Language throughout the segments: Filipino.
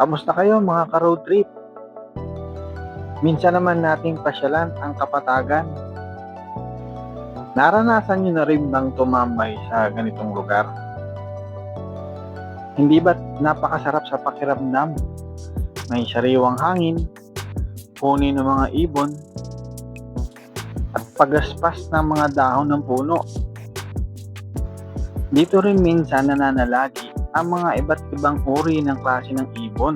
Kamusta kayo mga ka-road trip? Minsan naman nating pasyalan ang kapatagan. Naranasan nyo na rin bang tumambay sa ganitong lugar? Hindi ba't napakasarap sa pakiramdam? May sariwang hangin, huni ng mga ibon, at pagaspas ng mga dahon ng puno. Dito rin minsan nananalagi ang mga iba't ibang uri ng klase ng ibon.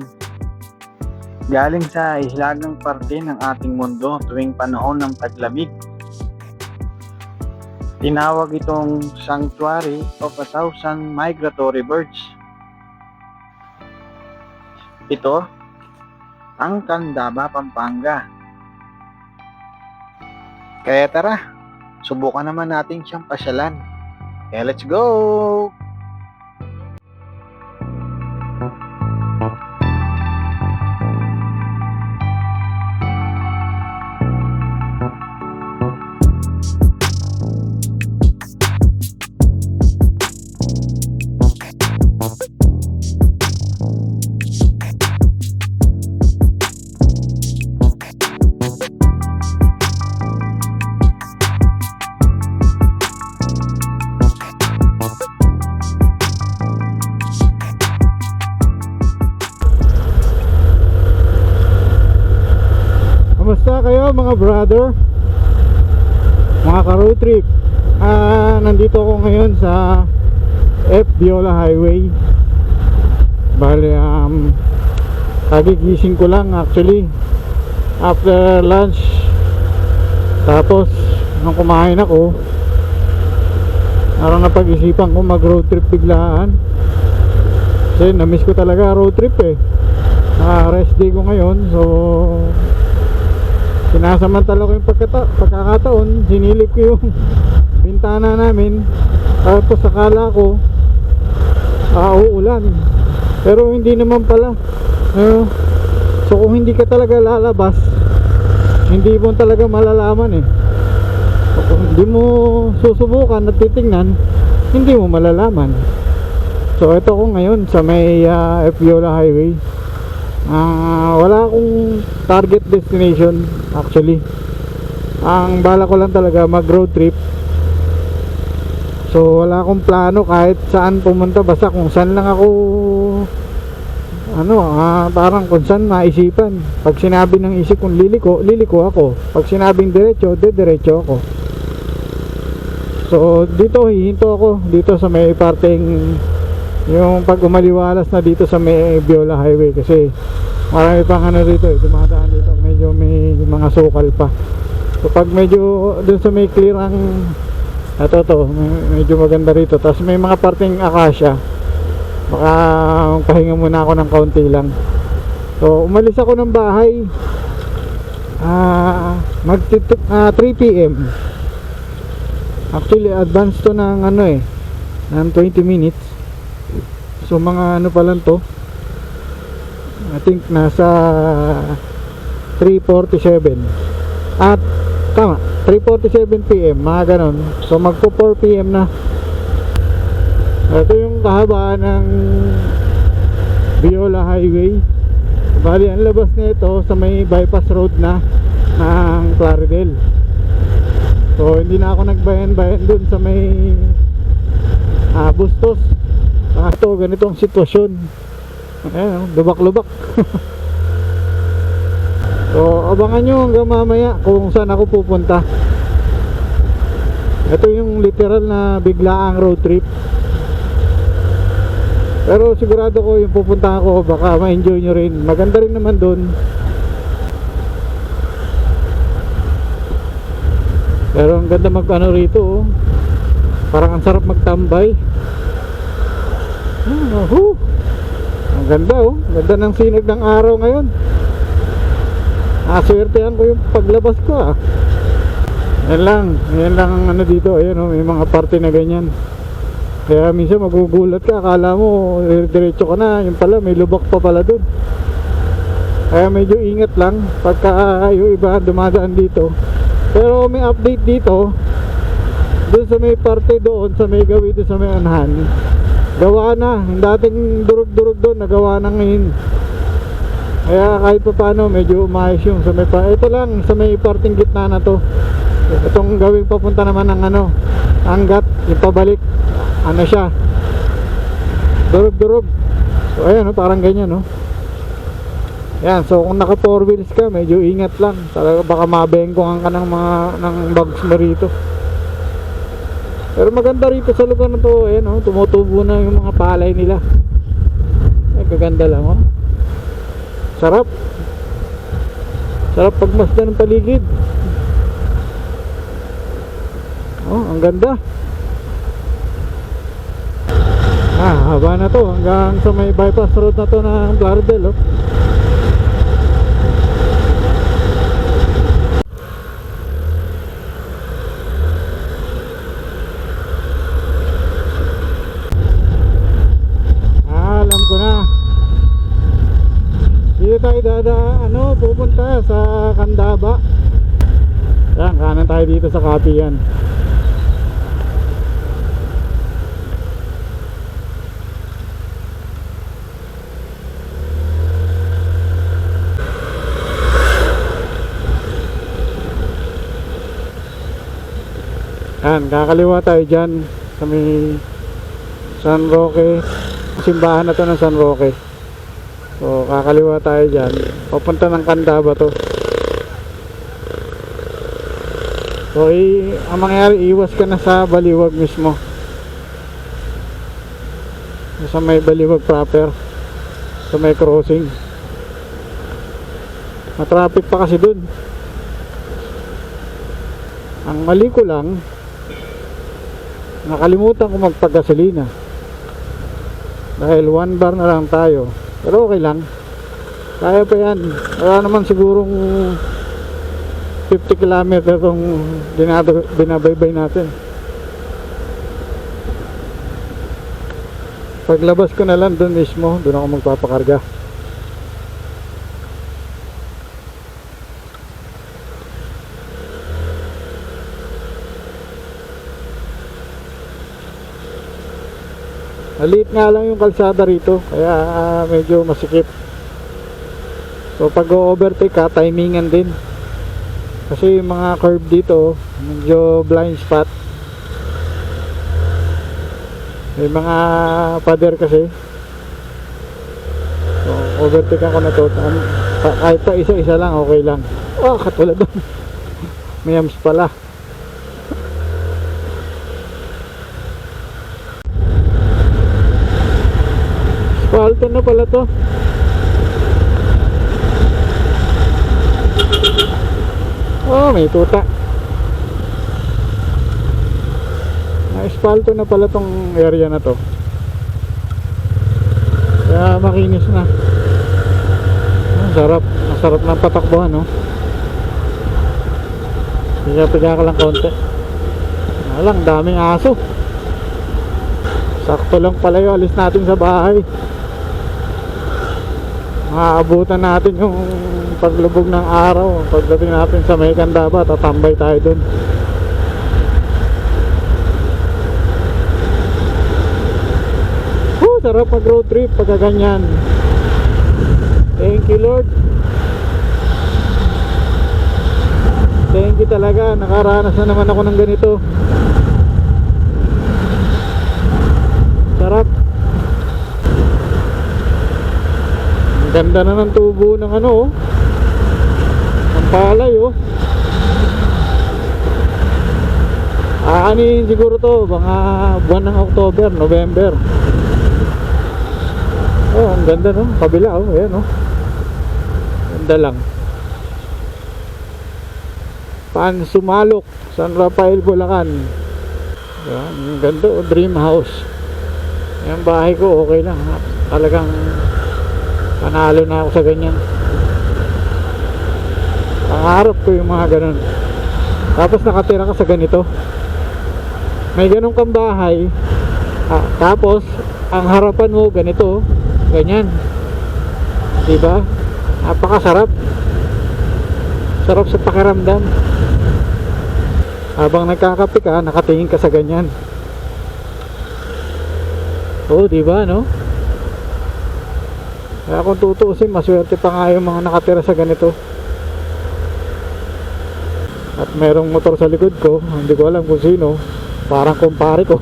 Galing sa hilagang parte ng ating mundo tuwing panahon ng taglamig. Tinawag itong Sanctuary of a Thousand Migratory Birds. Ito, ang Candaba, Pampanga. Kaya tara, subukan naman natin siyang pasyalan. Kaya let's go! Mga brother? Mga ka-road trip. Ah, Nandito ako ngayon sa F. Viola Highway. Bale, um, kagigising ko lang actually. After lunch. Tapos, nung kumain ako Parang napag-isipan ko mag-road trip biglaan. Kasi na-miss ko talaga road trip eh. Ah, rest day ko ngayon So Sinasamantala ko yung pagkata- pagkakataon, sinilip ko yung bintana namin. Tapos akala ko, ah, uulan. Pero hindi naman pala. Ano? so kung hindi ka talaga lalabas, hindi mo talaga malalaman eh. So, kung hindi mo susubukan at titingnan, hindi mo malalaman. So ito ko ngayon sa may uh, Viola Highway. Ah, wala akong target destination actually. Ang bala ko lang talaga mag road trip. So wala akong plano kahit saan pumunta basta kung saan lang ako ano, ah, parang kung saan maisipan. Pag sinabi ng isip kong liliko, liliko ako. Pag sinabing diretso, de diretso ako. So dito hihinto ako dito sa may parteng yung pag umaliwalas na dito sa may Viola Highway kasi marami pang ano dito eh, dumadaan dito. Medyo may mga sukal pa. So pag medyo dun sa may clear ang ito to medyo maganda rito. Tapos may mga parting akasya. Baka pahinga muna ako ng kaunti lang. So umalis ako ng bahay ah mag 3 pm actually advance to ng ano eh ng 20 minutes So mga ano pa lang to I think nasa 347 At tama 347pm mga ganon. So magpo 4pm na. Ito yung kahabaan ng Viola Highway. Bali ang labas nito sa may bypass road na ng Claridel. So hindi na ako nagbayan-bayan dun sa may ah, Bustos Ah, ito, ganito ang sitwasyon. Ayan, oh, lubak-lubak. so, abangan nyo hanggang mamaya kung saan ako pupunta. Ito yung literal na biglaang road trip. Pero sigurado ko yung pupuntahan ko, baka ma-enjoy nyo rin. Maganda rin naman doon. Pero ang ganda mag ano rito, oh. Parang ang sarap magtambay. Whew. Ang ganda oh. Ganda ng sinag ng araw ngayon. Aswertehan ko yung paglabas ko ah. Yan lang. Yan lang ang ano dito. Ayan oh. May mga parte na ganyan. Kaya minsan magugulat ka. Akala mo diretso ka na. Yung pala may lubak pa pala dun. Kaya medyo ingat lang pagka yung iba dumadaan dito. Pero may update dito doon sa may parte doon sa may gawi doon sa may anahan gawa na. Dating durug-durug doon nagawa na ngayon. Kaya kahit pa paano medyo umayos yung sa may pa ito lang sa may parting gitna na to. Itong gawing papunta naman ng ano anggat yung pabalik ano siya. Durug-durug so ayan parang ganyan no. Yan so kung naka 4 wheels ka medyo ingat lang. Talaga baka mabengkongan ka ng mga ng bags mo rito pero maganda rito sa lugar na to, ayan oh, tumutubo na yung mga palay nila. Ay, kaganda lang oh. Sarap. Sarap pagmasdan ng paligid. Oh, ang ganda. Ah, haba na to hanggang sa may bypass road na to ng Blardel oh. Ah, alam ko na. Dito tayo dada, ano, pupunta sa Kandaba. Yan, kanan tayo dito sa Kapiyan. Yan, kakaliwa tayo dyan sa may San Roque simbahan na to ng San Roque so kakaliwa tayo dyan. Papunta ng Candaba to. So i ang mangyayari iwas ka na sa baliwag mismo. Sa may baliwag proper. Sa may crossing. Matraffic pa kasi dun. Ang mali ko lang nakalimutan ko magpagasolina. Dahil one bar na lang tayo pero okay lang. Kaya pa yan. Wala naman sigurong 50 km itong binabaybay natin. Paglabas ko na lang doon mismo doon ako magpapakarga Maliit nga lang yung kalsada rito kaya ah, medyo masikip. So pag overtake ka, timingan din. Kasi yung mga curve dito, medyo blind spot. May mga pader kasi. So overtake ako na to. Kahit pa isa-isa lang, okay lang. Oh, katulad doon. May pala. Spalto na pala to. Oh, may tuta. Na-espalto na pala tong area na to. Kaya makinis na. Ang sarap. Masarap ng patakbuhan, no? Piga-piga ka lang konti. Alang, daming aso. Sakto lang pala yung alis natin sa bahay. Maaabutan natin yung paglubog ng araw. Pagdating natin sa may Candaba, tatambay tayo dun. Woo, sarap pag road trip pagka ganyan. Thank you Lord. Thank you talaga. Nakaranas na naman ako ng ganito. Sarap. Ang ganda na ng tubo ng ano oh. Ang palay oh. Aanihin siguro to mga buwan ng October, November. Oh, ang ganda no. Kabila oh, ayan oh. Ganda lang. Pan Sumalok, San Rafael, Bulacan. Yan, ang ganda oh, dream house. Yung bahay ko okay lang. Talagang panalo na ako sa ganyan. Pangarap ko yung mga ganun. Tapos nakatira ka sa ganito. May ganun kang bahay. Ah, tapos ang harapan mo ganito, ganyan. 'Di ba? Napakasarap. Sarap sa pakiramdam. Habang nagkakape ka, nakatingin ka sa ganyan. Oo, di ba, no? Kaya kung tutuusin, maswerte pa nga yung mga nakatira sa ganito. At merong motor sa likod ko, hindi ko alam kung sino. Parang kumpare ko.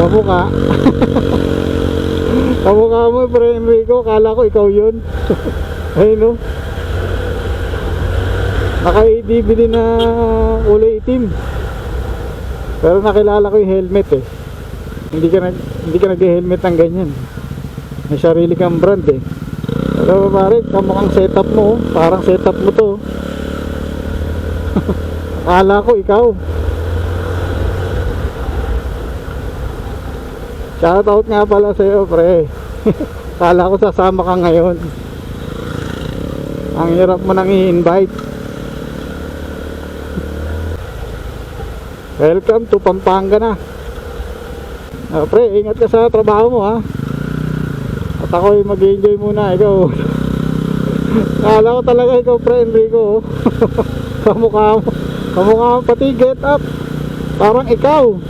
Kamukha. Kamukha mo, pre Enrico. Kala ko ikaw yun. Ayun, no? Naka-ADB din na kulay itim. Pero nakilala ko yung helmet eh. Hindi ka nag hindi ka nag-helmet ng ganyan. May sarili kang brand eh. Pero pare, kamukhang setup mo, parang setup mo to. Akala ko ikaw. Shoutout nga pala sa pre. Akala ko sasama ka ngayon. Ang hirap mo nang i-invite. Welcome to Pampanga na. Ah, pre, ingat ka sa trabaho mo ha. At ako mag enjoy muna, ikaw. Kala ko talaga ikaw, pre Enrico. Kamukha mo. Kamukha mo pati get up. Parang ikaw.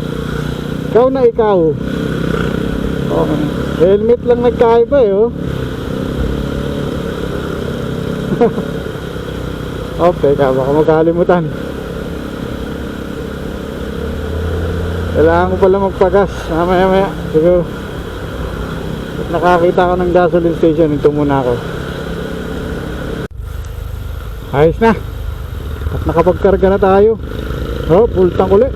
Ikaw na ikaw. Okay. Helmet lang nagkaiba eh, oh. oh, teka, baka magkalimutan. Kailangan ko pala magpagas. Mamaya maya. Siguro. Nakakita ko ng gasoline station. Ito muna ako. Ayos na. At nakapagkarga na tayo. Oh, full tank ulit.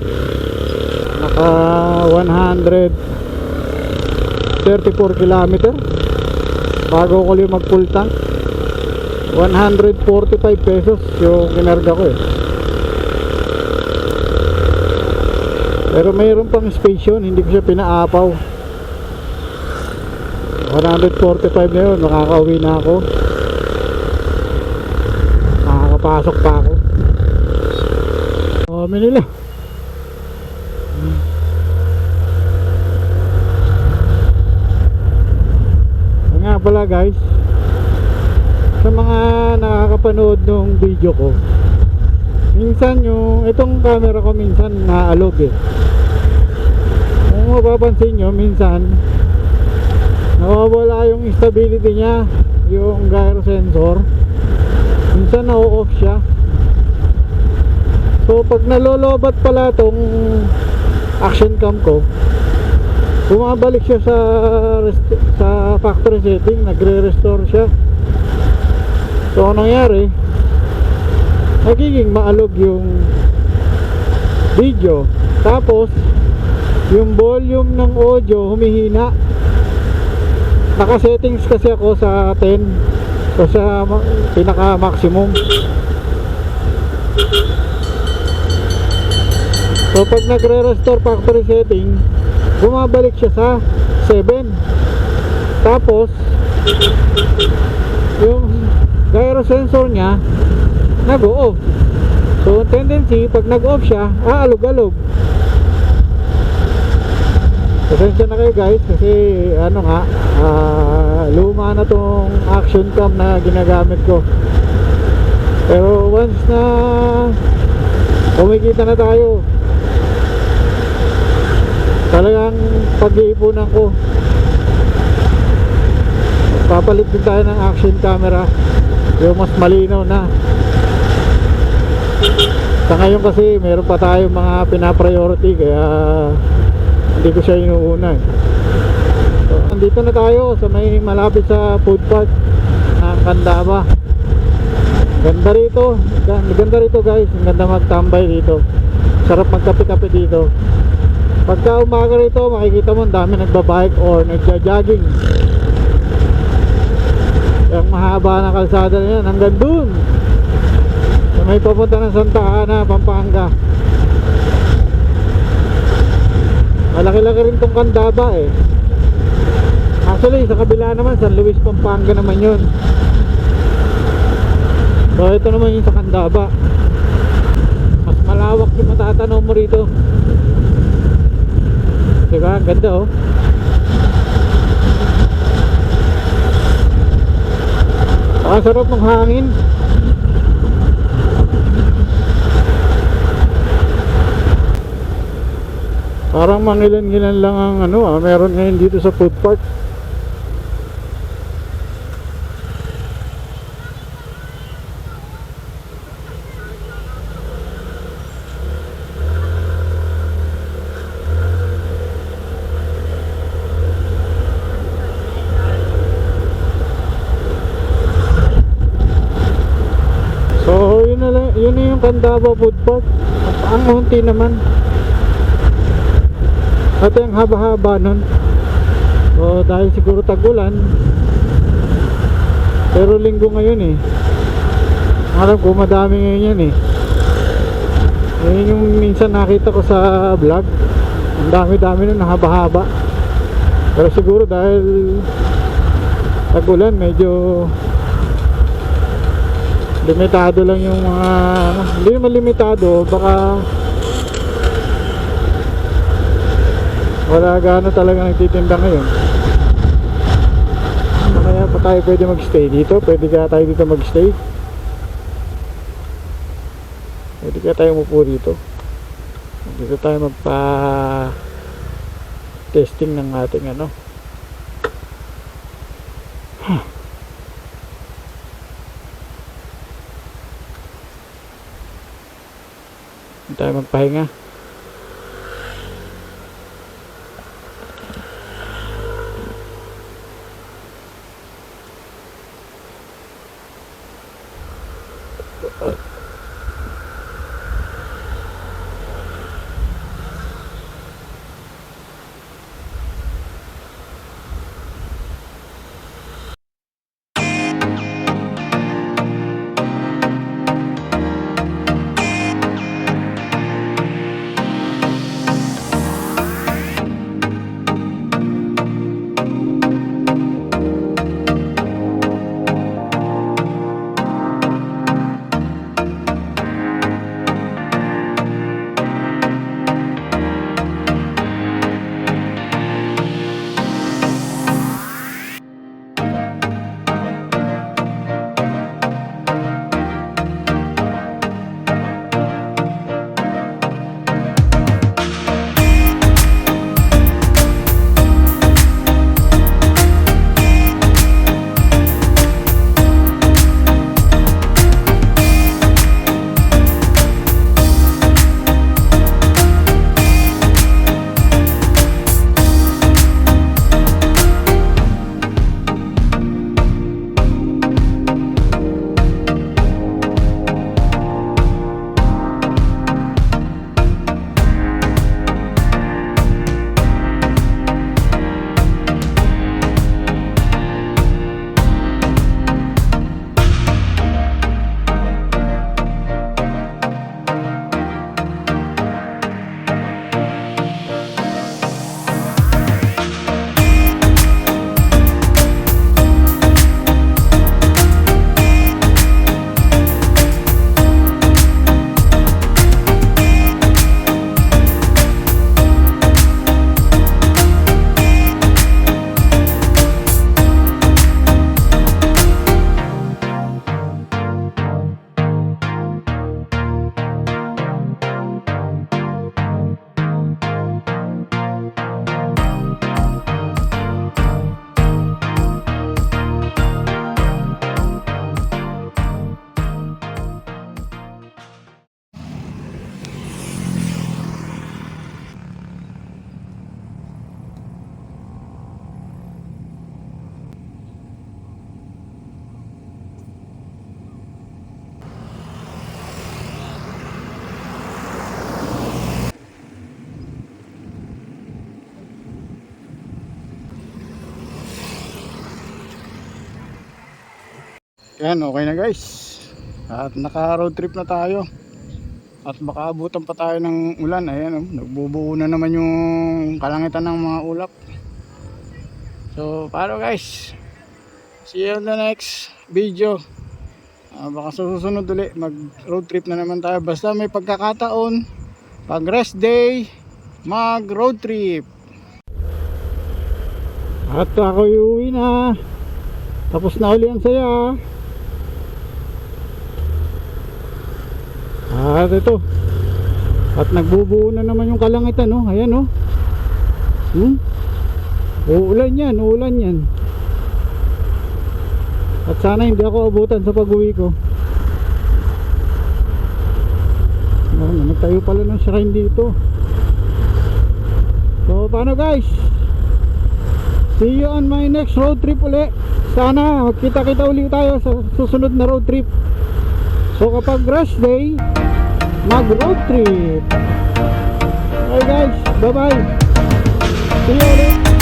Naka 134 kilometer. Bago ko ulit mag full tank. 145 pesos yung kinarga ko eh. Pero mayroon pang station, hindi ko siya pinaapaw. 145 na yun, makakauwi na ako. Makakapasok pa ako. Oh, nila. Yun nga pala guys, sa mga nakakapanood ng video ko, minsan yung itong camera ko minsan naalog eh. Kung mapapansin nyo minsan nawawala yung stability niya yung gyro sensor. Minsan na-off siya. So pag nalolobat pala tong action cam ko bumabalik siya sa sa factory setting nagre-restore siya. So anong nangyari nagiging maalog yung video. Tapos yung volume ng audio humihina. Naka settings kasi ako sa 10 so sa pinaka maximum. So pag nagre restore factory setting bumabalik siya sa 7 tapos yung gyro sensor niya nag-off. So, tendency, pag nag-off siya, aalog-alog. Pasensya na kayo guys, kasi ano nga, ah, luma na tong action cam na ginagamit ko. Pero once na kumikita na tayo, talagang pag-iipunan ko. Papalit din tayo ng action camera, yung mas malinaw na. Sa ngayon kasi meron pa tayong mga pinapriority kaya hindi ko siya inuuna eh. So, andito na tayo sa may malapit sa food park ng Kandaba. Ganda rito. Ganda, rito guys. Ang ganda magtambay dito. Sarap magkape-kape dito. Pagka umaga rito makikita mo ang dami nagbabike or nagja-jogging. Yung mahaba na kalsada na yan hanggang dun may papunta ng Santa Ana, Pampanga. Malaki-laki rin tong Candaba eh. Actually sa kabila naman San Luis, Pampanga naman yun. So ito naman yung sa Candaba mas malawak yung matatanaw mo rito. Diba, ang ganda oh. Ang sarap ng hangin Parang mangilan-ngilan lang ang ano ah, meron ngayon dito sa food park. So, yun na lang, yun na yung Candaba Food Park. Ang unti naman. At yung haba-haba nun. So, dahil siguro tag-ulan. Pero linggo ngayon eh. Alam ko madami ngayon yan eh. Yun yung minsan nakita ko sa vlog. Ang dami-dami nun, haba-haba. Pero siguro dahil tag-ulan, medyo limitado lang yung mga ano, hindi naman limitado baka wala gaano talaga nagtitinda ngayon. Kaya pa tayo pwede magstay dito. Pwede kaya tayo dito magstay. Pwede kaya tayo umupo dito. Dito tayo magpa testing ng ating ano. Dito tayo magpahinga. Yan, okay na guys. At naka road trip na tayo. At makaabutan pa tayo ng ulan. Ayan, oh, nagbubuo na naman yung kalangitan ng mga ulap. So, paano guys? See you on the next video. Ah, baka susunod ulit, mag road trip na naman tayo. Basta may pagkakataon, pag rest day, mag road trip. At ako uwi na. Tapos na uli ang saya. At ito. At nagbubuo na naman yung kalangitan, no? Ayan, no? Hmm? Uulan yan, uulan yan. At sana hindi ako abutan sa pag-uwi ko. Ano, nagtayo pala ng shrine dito. So, paano guys? See you on my next road trip uli. Sana magkita-kita uli tayo sa susunod na road trip. So, kapag rest day, mag-road trip. Okay guys, bye-bye. See you ulit.